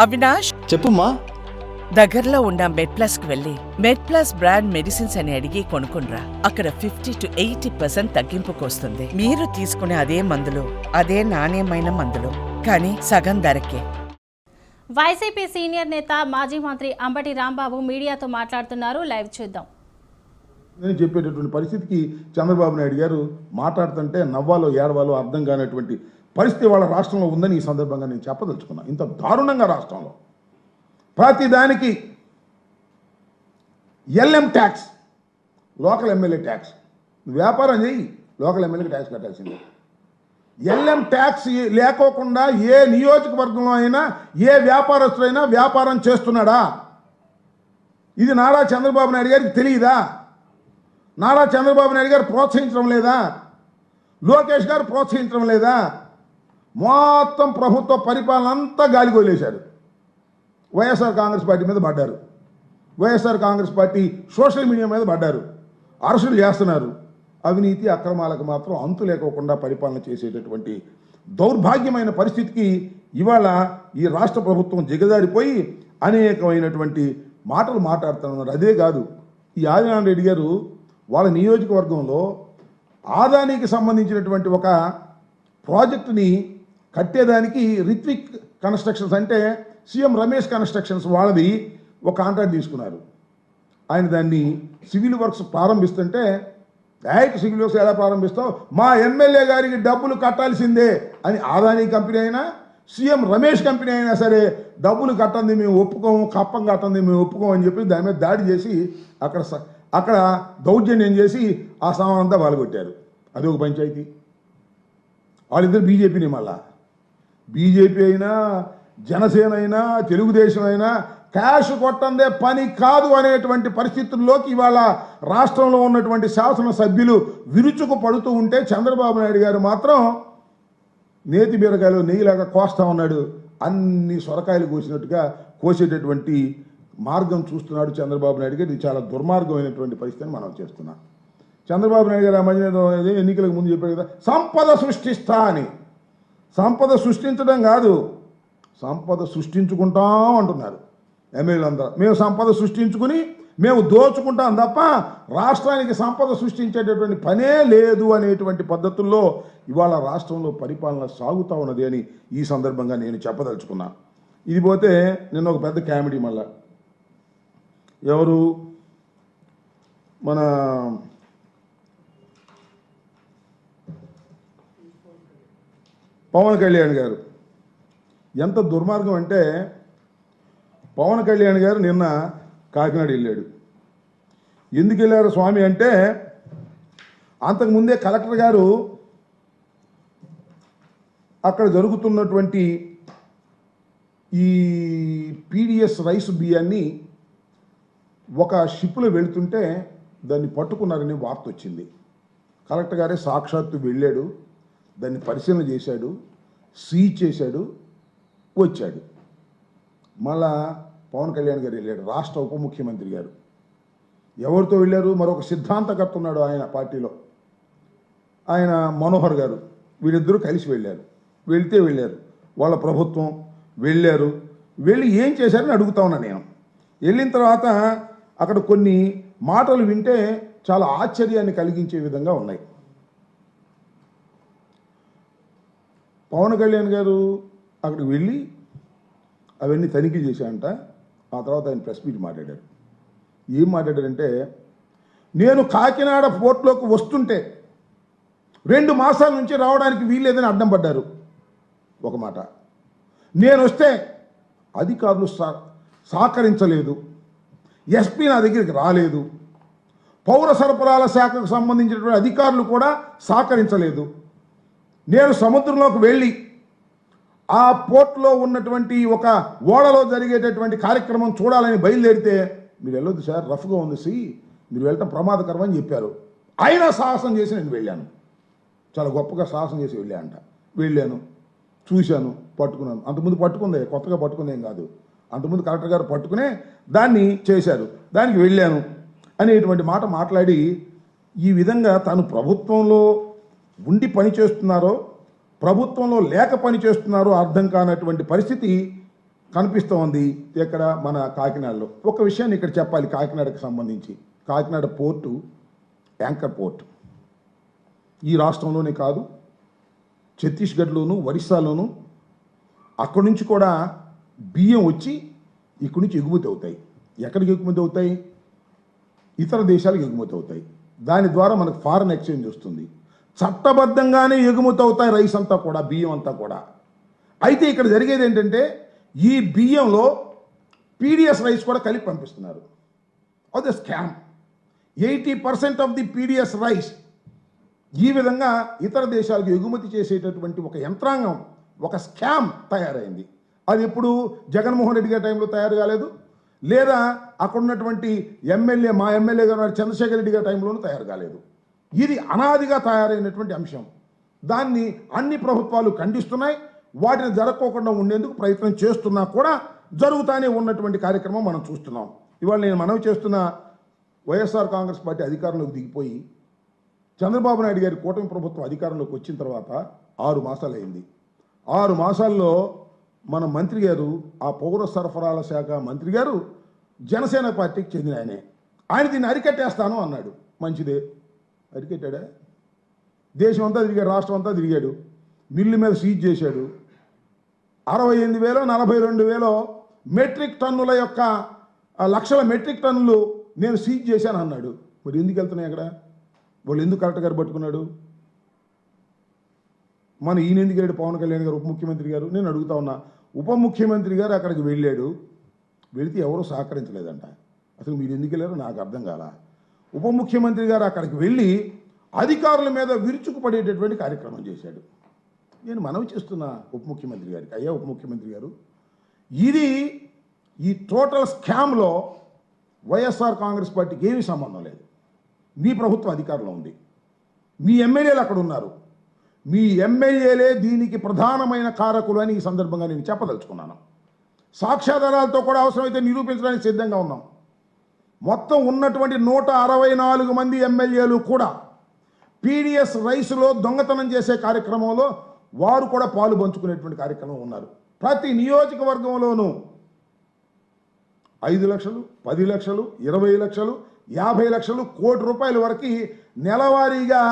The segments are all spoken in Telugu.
అవినాష్ చెప్పుమ్మా. దగ్గరలో ఉన్న మెడ్ ప్లస్కు వెళ్ళి మెడ్ ప్లస్ బ్రాండ్ మెడిసిన్స్ అని అడిగి కొనుక్కునరా అక్కడ ఫిఫ్టీ టు ఎయిటీ పర్సెంట్ తగ్గింపుకు వస్తుంది మీరు తీసుకునే అదే మందులు అదే నాణ్యమైన మందులు కానీ సగం ధరకే. వైసీపీ సీనియర్ నేత మాజీ మంత్రి అంబటి రాంబాబు మీడియాతో మాట్లాడుతున్నారు. లైవ్ చూద్దాం. నేను చెప్పేటటువంటి పరిస్థితికి చంద్రబాబు నాయుడు గారు మాట్లాడుతుంటే నవ్వాలో ఏడవాలో అర్థం కానటువంటి పరిస్థితి వాళ్ళ రాష్ట్రంలో ఉందని ఈ సందర్భంగా నేను చెప్పదలుచుకున్నాను ఇంత దారుణంగా రాష్ట్రంలో. ప్రతిదానికి ఎల్ఎం ట్యాక్స్ లోకల్ ఎమ్మెల్యే ట్యాక్స్. వ్యాపారం చేయి లోకల్ ఎమ్మెల్యేకి ట్యాక్స్ కట్టాల్సిందే. ఎల్ఎం ట్యాక్స్ లేకోకుండా ఏ నియోజకవర్గంలో అయినా ఏ వ్యాపారస్తుడైనా వ్యాపారం చేస్తున్నాడా? ఇది నారా చంద్రబాబు నాయుడు గారికి తెలియదా? నారా చంద్రబాబు నాయుడు గారు ప్రోత్సహించడం లేదా? లోకేష్ గారు ప్రోత్సహించడం లేదా? మొత్తం ప్రభుత్వ పరిపాలన అంతా గాలికి వైఎస్ఆర్ కాంగ్రెస్ పార్టీ మీద పడ్డారు. YSR Congress party social media మీద పడ్డారు. అరెస్టులు చేస్తున్నారు. అవినీతి అక్రమాలకు మాత్రం అంతు లేకోకుండా పరిపాలన చేసేటటువంటి దౌర్భాగ్యమైన పరిస్థితికి ఇవాళ ఈ రాష్ట్ర ప్రభుత్వం దిగజారిపోయి అనేకమైనటువంటి మాటలు మాట్లాడుతున్నారు. అదే కాదు ఈ ఆదినారాయణ రెడ్డి గారు వాళ్ళ నియోజకవర్గంలో ఆదానికి సంబంధించినటువంటి ఒక ప్రాజెక్టుని కట్టేదానికి రిత్విక్ కన్స్ట్రక్షన్స్ అంటే సీఎం రమేష్ కన్స్ట్రక్షన్స్ వాళ్ళది ఒక కాంట్రాక్ట్ తీసుకున్నారు. ఆయన దాన్ని సివిల్ వర్క్స్ ప్రారంభిస్తుంటే డైరెక్ట్ సివిల్ వర్క్స్ ఎలా ప్రారంభిస్తాం మా ఎమ్మెల్యే గారికి డబ్బులు కట్టాల్సిందే అని ఆదాని కంపెనీ అయినా సీఎం రమేష్ కంపెనీ అయినా సరే డబ్బులు కట్టంది మేము ఒప్పుకోము కప్పం కట్టంది మేము ఒప్పుకోము అని చెప్పి దాని మీద దాడి చేసి అక్కడ స- అక్కడ దౌర్జన్యం చేసి ఆ సామాన్ అంతా వాళ్ళగొట్టారు అది ఒక పంచాయతీ. వాళ్ళిద్దరు బీజేపీని మళ్ళా. బీజేపీ అయినా జనసేన అయినా తెలుగుదేశం అయినా క్యాష్ కొట్టందే పని కాదు అనేటువంటి పరిస్థితుల్లోకి ఇవాళ రాష్ట్రంలో ఉన్నటువంటి శాసనసభ్యులు విరుచుకు పడుతూ ఉంటే చంద్రబాబు నాయుడు గారు మాత్రం నేతి బీరకాయలు నెయ్యిలాగా కోస్తా ఉన్నాడు. అన్ని సొరకాయలు కోసినట్టుగా కోసేటటువంటి మార్గం చూస్తున్నాడు చంద్రబాబు నాయుడు గారు. ఇది చాలా దుర్మార్గమైనటువంటి పరిస్థితిని మనం చేస్తున్నాం. చంద్రబాబు నాయుడు గారు ఆ ఎన్నికలకు ముందు చెప్పారు కదా సంపద సృష్టిస్తా అని. సంపద సృష్టించడం కాదు. సంపద సృష్టించుకుంటాం అంటున్నారు. ఎమ్మెల్యేలు అందరూ. మేము సంపద సృష్టించుకుని మేము దోచుకుంటాం తప్ప రాష్ట్రానికి సంపద సృష్టించేటటువంటి పనే లేదు అనేటువంటి పద్ధతుల్లో ఇవాళ రాష్ట్రంలో పరిపాలన సాగుతూ ఉన్నది అని ఈ సందర్భంగా నేను చెప్పదలుచుకున్నాను ఇది పోతే నిన్న ఒక పెద్ద కామెడీ మళ్ళా. ఎవరు? మన పవన్ కళ్యాణ్ గారు. ఎంత దుర్మార్గం అంటే పవన్ కళ్యాణ్ గారు నిన్న కాకినాడ వెళ్ళాడు. ఎందుకు వెళ్ళారు స్వామి అంటే అంతకుముందే కలెక్టర్ గారు అక్కడ జరుగుతున్నటువంటి ఈ పీడిఎస్ రైస్ బియ్యాన్ని ఒక షిప్లో వెళుతుంటే దాన్ని పట్టుకున్నారని వార్త వచ్చింది. కలెక్టర్ గారే సాక్షాత్తు వెళ్ళాడు. దాన్ని పరిశీలన చేశాడు సీజ్ చేశాడు వచ్చాడు. మళ్ళా పవన్ కళ్యాణ్ గారు వెళ్ళాడు రాష్ట్ర ఉప ముఖ్యమంత్రి గారు. ఎవరితో వెళ్ళారు? మరొక సిద్ధాంతకర్త ఉన్నాడు ఆయన పార్టీలో. ఆయన మనోహర్ గారు. వీళ్ళిద్దరూ కలిసి వెళ్ళారు. వెళ్తే వెళ్ళారు. వాళ్ళ ప్రభుత్వం వెళ్ళారు. వెళ్ళి ఏం చేశారని అడుగుతా ఉన్నా నేను. వెళ్ళిన తర్వాత అక్కడ కొన్ని మాటలు వింటే చాలా ఆశ్చర్యాన్ని కలిగించే విధంగా ఉన్నాయి. పవన్ కళ్యాణ్ గారు అక్కడికి వెళ్ళి అవన్నీ తనిఖీ చేశాయంట ఆ తర్వాత ఆయన ప్రెస్ మీట్ మాట్లాడారు. ఏం మాట్లాడారంటే నేను కాకినాడ పోర్ట్లోకి వస్తుంటే రెండు మాసాల నుంచి రావడానికి వీల్లేదని అడ్డం పడ్డారు. ఒక మాట. నేను వస్తే అధికారులు సహకరించలేదు. ఎస్పీ నా దగ్గరికి రాలేదు. పౌర సరఫరాల శాఖకు సంబంధించినటువంటి అధికారులు కూడా సహకరించలేదు. నేను సముద్రంలోకి వెళ్ళి ఆ పోర్ట్లో ఉన్నటువంటి ఒక ఓడలో జరిగేటటువంటి కార్యక్రమం చూడాలని బయలుదేరితే మీరు వెళ్ళొద్దు సార్ రఫ్గా ఉంది సి మీరు వెళ్ళటం ప్రమాదకరం అని చెప్పారు. అయినా సాహసం చేసి నేను వెళ్ళాను. చాలా గొప్పగా సాహసం చేసి వెళ్ళానంట. వెళ్ళాను చూశాను పట్టుకున్నాను. అంతకుముందు పట్టుకుందే కొత్తగా పట్టుకుందేం కాదు. అంతకుముందు కలెక్టర్ గారు పట్టుకునే దాన్ని చేశారు. దానికి వెళ్ళాను అనేటువంటి మాట మాట్లాడి ఈ విధంగా తాను ప్రభుత్వంలో ఉండి పని చేస్తున్నారో ప్రభుత్వంలో లేక పని చేస్తున్నారో అర్థం కానటువంటి పరిస్థితి కనిపిస్తోంది ఇక్కడ మన కాకినాడలో. ఒక విషయాన్ని ఇక్కడ చెప్పాలి కాకినాడకు సంబంధించి. Kakinada port anchor port. ఈ రాష్ట్రంలోనే కాదు ఛత్తీస్గఢ్లోను ఒరిస్సాలోను అక్కడి నుంచి కూడా బియ్యం వచ్చి ఇక్కడి నుంచి ఎగుమతి అవుతాయి. ఎక్కడికి ఎగుమతి అవుతాయి? ఇతర దేశాలకు ఎగుమతి అవుతాయి. దాని ద్వారా మనకు ఫారెన్ ఎక్స్చేంజ్ వస్తుంది. చట్టబద్ధంగానే ఎగుమతవుతాయి రైస్ అంతా కూడా బియ్యం అంతా కూడా. అయితే ఇక్కడ జరిగేది ఏంటంటే ఈ బియ్యంలో పీడిఎస్ రైస్ కూడా కలిపి పంపిస్తున్నారు. అది scam. Eighty percent of the PDS rice ఈ విధంగా ఇతర దేశాలకు ఎగుమతి చేసేటటువంటి ఒక యంత్రాంగం ఒక స్కామ్ తయారైంది. అది ఎప్పుడు జగన్మోహన్ రెడ్డి గారి టైంలో తయారు కాలేదు లేదా అక్కడ ఉన్నటువంటి ఎమ్మెల్యే మా ఎమ్మెల్యే గారు చంద్రశేఖర్ రెడ్డి గారి టైంలోనూ తయారు కాలేదు. ఇది అనాదిగా తయారైనటువంటి అంశం. దాన్ని అన్ని ప్రభుత్వాలు ఖండిస్తున్నాయి. వాటిని జరగకోకుండా ఉండేందుకు ప్రయత్నం చేస్తున్నా కూడా జరుగుతానే ఉన్నటువంటి కార్యక్రమం మనం చూస్తున్నాం. ఇవాళ నేను మనవి చేస్తున్న వైఎస్ఆర్ కాంగ్రెస్ పార్టీ అధికారంలోకి దిగిపోయి చంద్రబాబు నాయుడు గారి కూటమి ప్రభుత్వం అధికారంలోకి వచ్చిన తర్వాత ఆరు మాసాలు అయింది ఆరు మాసాల్లో మన మంత్రి గారు ఆ పౌర సరఫరాల శాఖ మంత్రి గారు జనసేన పార్టీకి చెందిన ఆయనే. ఆయన దీన్ని అరికట్టేస్తాను అన్నాడు. మంచిదే. అరికెట్టాడా? దేశం అంతా తిరిగాడు రాష్ట్రం అంతా తిరిగాడు. మిల్లు మీద సీజ్ చేశాడు. అరవై ఎనిమిది వేలో నలభై రెండు వేలో మెట్రిక్ టన్నుల యొక్క లక్షల మెట్రిక్ టన్నులు నేను సీజ్ చేశాను అన్నాడు. మరి ఎందుకు వెళ్తున్నాయి అక్కడ? వాళ్ళు ఎందుకు కరెక్ట్ గారు పట్టుకున్నాడు? మన ఈయన ఎందుకు వెళ్ళాడు పవన్ కళ్యాణ్ గారు ఉప ముఖ్యమంత్రి గారు. నేను అడుగుతా ఉన్నా ఉప ముఖ్యమంత్రి గారు అక్కడికి వెళ్ళాడు. వెళితే ఎవరూ సహకరించలేదంట. అసలు మీరు ఎందుకు వెళ్ళారో నాకు అర్థం కాల. ఉప ముఖ్యమంత్రి గారు అక్కడికి వెళ్ళి అధికారుల మీద విరుచుకుపడేటటువంటి కార్యక్రమం చేశాడు. నేను మనవి చేస్తున్నా ఉప ముఖ్యమంత్రి గారికి. అయ్యా ఉప ముఖ్యమంత్రి గారు ఇది ఈ టోటల్ స్కామ్లో వైఎస్ఆర్ కాంగ్రెస్ పార్టీకి ఏమీ సంబంధం లేదు. మీ ప్రభుత్వం అధికారంలో ఉంది. మీ ఎమ్మెల్యేలు అక్కడ ఉన్నారు. మీ ఎమ్మెల్యేలే దీనికి ప్రధానమైన కారకులు అని ఈ సందర్భంగా నేను చెప్పదలుచుకున్నాను. సాక్ష్యాధారాలతో కూడా అవసరమైతే నిరూపించడానికి సిద్ధంగా ఉన్నాం. మొత్తం ఉన్నటువంటి నూట అరవై నాలుగు మంది ఎమ్మెల్యేలు కూడా పీడిఎస్ రైస్లో దొంగతనం చేసే కార్యక్రమంలో వారు కూడా పాలు పంచుకునేటువంటి కార్యక్రమం ఉన్నారు. ప్రతి నియోజకవర్గంలోనూ ఐదు లక్షలు పది లక్షలు ఇరవై లక్షలు యాభై లక్షలు కోటి రూపాయల వరకు నెలవారీగా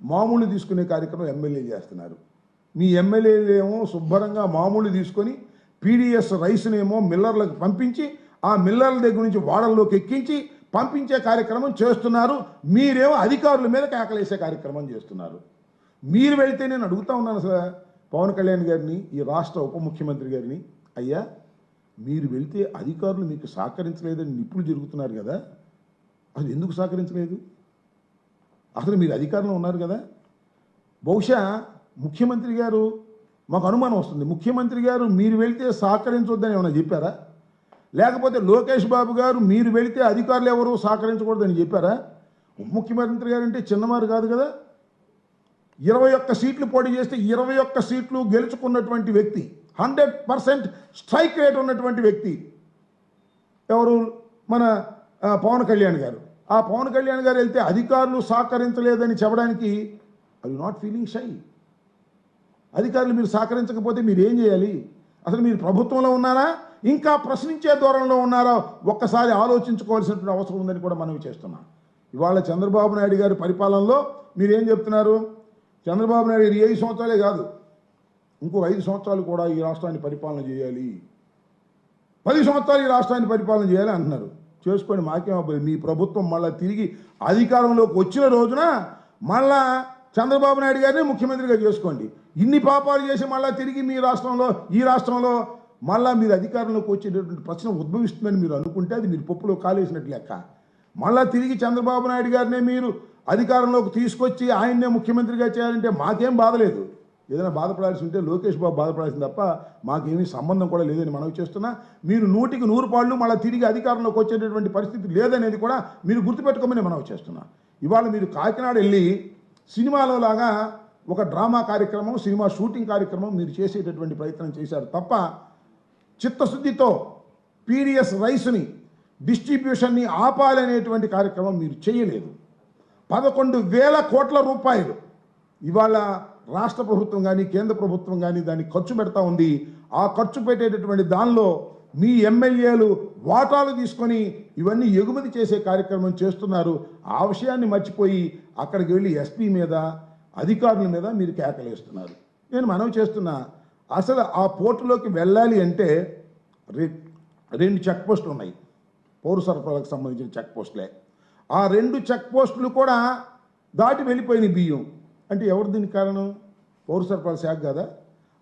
మామూలు తీసుకునే కార్యక్రమం ఎమ్మెల్యేలు చేస్తున్నారు. మీ ఎమ్మెల్యేలు ఏమో శుభ్రంగా మామూలు తీసుకొని పీడిఎస్ రైస్నేమో మిల్లర్లకు పంపించి ఆ మిల్లర్ల దగ్గర నుంచి వాడల్లోకి ఎక్కించి పంపించే కార్యక్రమం చేస్తున్నారు. మీరేమో అధికారుల మీద కేకలేసే కార్యక్రమం చేస్తున్నారు. మీరు వెళ్తే నేను అడుగుతా ఉన్నాను సార్ పవన్ కళ్యాణ్ గారిని ఈ రాష్ట్ర ఉప ముఖ్యమంత్రి గారిని. అయ్యా మీరు వెళ్తే అధికారులు మీకు సహకరించలేదని నిప్పులు జరుగుతున్నారు కదా. అసలు ఎందుకు సహకరించలేదు? అసలు మీరు అధికారంలో ఉన్నారు కదా. బహుశా ముఖ్యమంత్రి గారు మాకు అనుమానం వస్తుంది. ముఖ్యమంత్రి గారు మీరు వెళ్తే సహకరించొద్దని ఏమైనా చెప్పారా? లేకపోతే లోకేష్ బాబు గారు మీరు వెళితే అధికారులు ఎవరు సహకరించకూడదని చెప్పారా? ముఖ్యమంత్రి గారు అంటే చిన్నవారు కాదు కదా? ఇరవై ఒక్క సీట్లు పోటీ చేస్తే ఇరవై ఒక్క సీట్లు గెలుచుకున్నటువంటి వ్యక్తి హండ్రెడ్ పర్సెంట్ స్ట్రైక్ రేట్ ఉన్నటువంటి వ్యక్తి ఎవరు? మన పవన్ కళ్యాణ్ గారు. ఆ పవన్ కళ్యాణ్ గారు వెళ్తే అధికారులు సహకరించలేదని చెప్పడానికి ఐ నాట్ ఫీలింగ్ షై అధికారులు మీరు సహకరించకపోతే మీరు ఏం చేయాలి? అసలు మీరు ప్రభుత్వంలో ఉన్నారా? ఇంకా ప్రశ్నించే దూరంలో ఉన్నారో ఒక్కసారి ఆలోచించుకోవాల్సినటువంటి అవసరం ఉందని కూడా మనవి చేస్తున్నాం. ఇవాళ చంద్రబాబు నాయుడు గారి పరిపాలనలో మీరేం చెప్తున్నారు? చంద్రబాబు నాయుడు గారు ఐదు సంవత్సరాలే కాదు. ఇంకో ఐదు సంవత్సరాలు కూడా ఈ రాష్ట్రాన్ని పరిపాలన చేయాలి. పది సంవత్సరాలు ఈ రాష్ట్రాన్ని పరిపాలన చేయాలి అంటున్నారు. చేసుకొని మాకేం అబ్బాయి మీ ప్రభుత్వం మళ్ళీ తిరిగి అధికారంలోకి వచ్చిన రోజున మళ్ళా చంద్రబాబు నాయుడు గారిని ముఖ్యమంత్రిగా చేసుకోండి. ఇన్ని పాపాలు చేసి మళ్ళీ తిరిగి మీ రాష్ట్రంలో ఈ రాష్ట్రంలో మళ్ళా మీరు అధికారంలోకి వచ్చేటటువంటి ప్రశ్న ఉద్భవిస్తుందని మీరు అనుకుంటే అది మీరు పప్పులో కాలేసినట్టు లెక్క. మళ్ళా తిరిగి చంద్రబాబు నాయుడు గారినే మీరు అధికారంలోకి తీసుకొచ్చి ఆయన్నే ముఖ్యమంత్రిగా చేయాలంటే మాకేం బాధలేదు ఏదైనా బాధపడాల్సి ఉంటే లోకేష్ బాబు బాధపడాల్సింది తప్ప మాకేమీ సంబంధం కూడా లేదని మనవి చేస్తున్నా. మీరు నూటికి నూరు పాళ్ళు మళ్ళీ తిరిగి అధికారంలోకి వచ్చేటటువంటి పరిస్థితి లేదనేది కూడా మీరు గుర్తుపెట్టుకోమని మనవి చేస్తున్నా. ఇవాళ మీరు కాకినాడ వెళ్ళి సినిమాలో లాగా ఒక డ్రామా కార్యక్రమం సినిమా షూటింగ్ కార్యక్రమం మీరు చేసేటటువంటి ప్రయత్నం చేశారు తప్ప చిత్తశుద్ధితో పీడిఎస్ రైస్ని డిస్ట్రిబ్యూషన్ని ఆపాలనేటువంటి కార్యక్రమం మీరు చేయలేదు. పదకొండు వేల కోట్ల రూపాయలు ఇవాళ రాష్ట్ర ప్రభుత్వం కానీ కేంద్ర ప్రభుత్వం కానీ దాన్ని ఖర్చు పెడతా ఉంది. ఆ ఖర్చు పెట్టేటటువంటి దానిలో మీ ఎమ్మెల్యేలు వాటాలు తీసుకొని ఇవన్నీ ఎగుమతి చేసే కార్యక్రమం చేస్తున్నారు. ఆ విషయాన్ని మర్చిపోయి అక్కడికి వెళ్ళి ఎస్పీ మీద అధికారుల మీద మీరు కేకలేస్తున్నారు. నేను మనవి చేస్తున్నా అసలు ఆ పోర్టులోకి వెళ్ళాలి అంటే రె- రెండు చెక్ పోస్టులు ఉన్నాయి. పౌర సరఫరాలకు సంబంధించిన చెక్ పోస్టులే. ఆ రెండు చెక్ పోస్టులు కూడా దాటి వెళ్ళిపోయినాయి బియ్యం. అంటే ఎవరు దీనికి కారణం? పౌర సరఫరాల శాఖ కదా?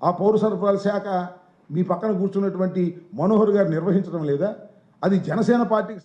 ఆ పౌర సరఫరాల శాఖ మీ పక్కన కూర్చున్నటువంటి మనోహర్ గారు నిర్వహించడం లేదా? అది జనసేన పార్టీకి